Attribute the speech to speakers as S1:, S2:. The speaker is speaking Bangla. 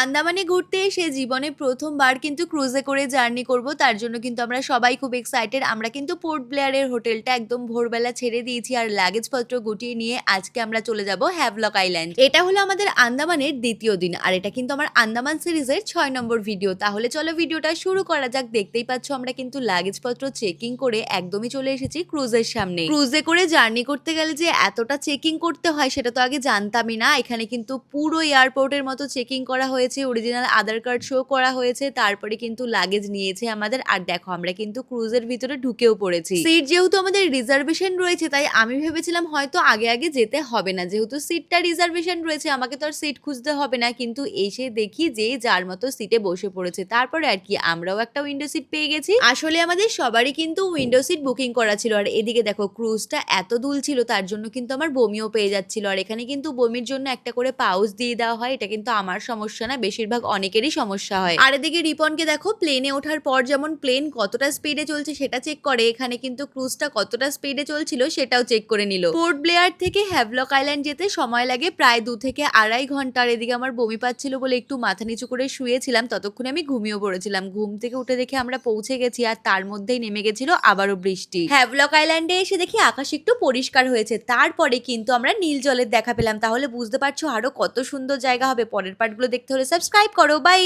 S1: আন্দামানে ঘুরতে এসে জীবনে প্রথমবার কিন্তু ক্রুজে করে জার্নি করব, তার জন্য কিন্তু আমরা সবাই খুব এক্সাইটেড আমরা কিন্তু পোর্ট ব্লেয়ারের হোটেলটা একদম ভোরবেলা ছেড়ে দিয়েছি আর লাগেজপত্র গুটিয়ে নিয়ে আজকে আমরা চলে যাব হ্যাভলক আইল্যান্ড এটা হলো আমাদের আন্দামানের দ্বিতীয় দিন, আর এটা কিন্তু আমার আন্দামান সিরিজের ছয় নম্বর ভিডিও তাহলে চলো ভিডিওটা শুরু করা যাক। দেখতেই পাচ্ছ আমরা কিন্তু লাগেজপত্র চেকিং করে একদমই চলে এসেছি ক্রুজের সামনে। ক্রুজে করে জার্নি করতে গেলে যে এতটা চেকিং করতে হয়, সেটা তো আগে জানতামই না। এখানে কিন্তু পুরো এয়ারপোর্টের মতো চেকিং করা হয়েছে। অরিজিনাল আধার কার্ড শো করা হয়েছে, তারপরে কিন্তু লাগেজ নিয়েছে আমাদের। আর দেখো, আমরা কিন্তু ক্রুজের ভিতরে ঢুকেও পড়েছি। সিট যেহেতু আমাদের রিজার্ভেশন রয়েছে, তাই আমি ভেবেছিলাম হয়তো আগে আগে যেতে হবে না। যেহেতু সিটটা রিজার্ভেশন রয়েছে, আমাকে তো আর সিট খুঁজতে হবে না। কিন্তু এসে দেখি যে যার মতো সিটে বসে পড়েছে। তারপরে আর কি, আমরাও একটা উইন্ডো সিট পেয়ে গেছি। আসলে আমাদের সবারই কিন্তু উইন্ডো সিট বুকিং করা ছিল। আর এদিকে দেখো ক্রুজটা এত দুল ছিল, তার জন্য কিন্তু আমার বমিও পেয়ে যাচ্ছিল। আর এখানে কিন্তু বমির জন্য একটা করে পাউচ দিয়ে দেওয়া হয়, এটা কিন্তু আমার সমস্যা না। বেশিরভাগ অনেকেরই সমস্যা হয়। আর এদিকে রিপনকে দেখো প্লেনে ওঠার পর যেমন প্লেন কতটা স্পিডে চলছে সেটা চেক করে, এখানে কিন্তু ক্রুজটা কতটা স্পিডে চলছিল সেটাও চেক করে নিল। পোর্ট ব্লেয়ার থেকে হ্যাভলক আইল্যান্ড যেতে সময় লাগে প্রায় দু থেকে আড়াই ঘণ্টা। আর এদিকে আমার বমি পাচ্ছিল বলে একটু মাথা নিচু করে শুয়েছিলাম, ততক্ষণে আমি ঘুমিয়েও পড়েছিলাম। ঘুম থেকে উঠে দেখে আমরা পৌঁছে গেছি আর তার মধ্যেই নেমে গেছিল আবারও বৃষ্টি। হ্যাভলক আইল্যান্ডে এসে দেখি আকাশ একটু পরিষ্কার হয়েছে, তারপরে কিন্তু আমরা নীল জলের দেখা পেলাম। তাহলে বুঝতে পারছ আরও কত সুন্দর জায়গা হবে, পরের পার্টগুলো দেখতে হলে সাবস্ক্রাইব করো বাই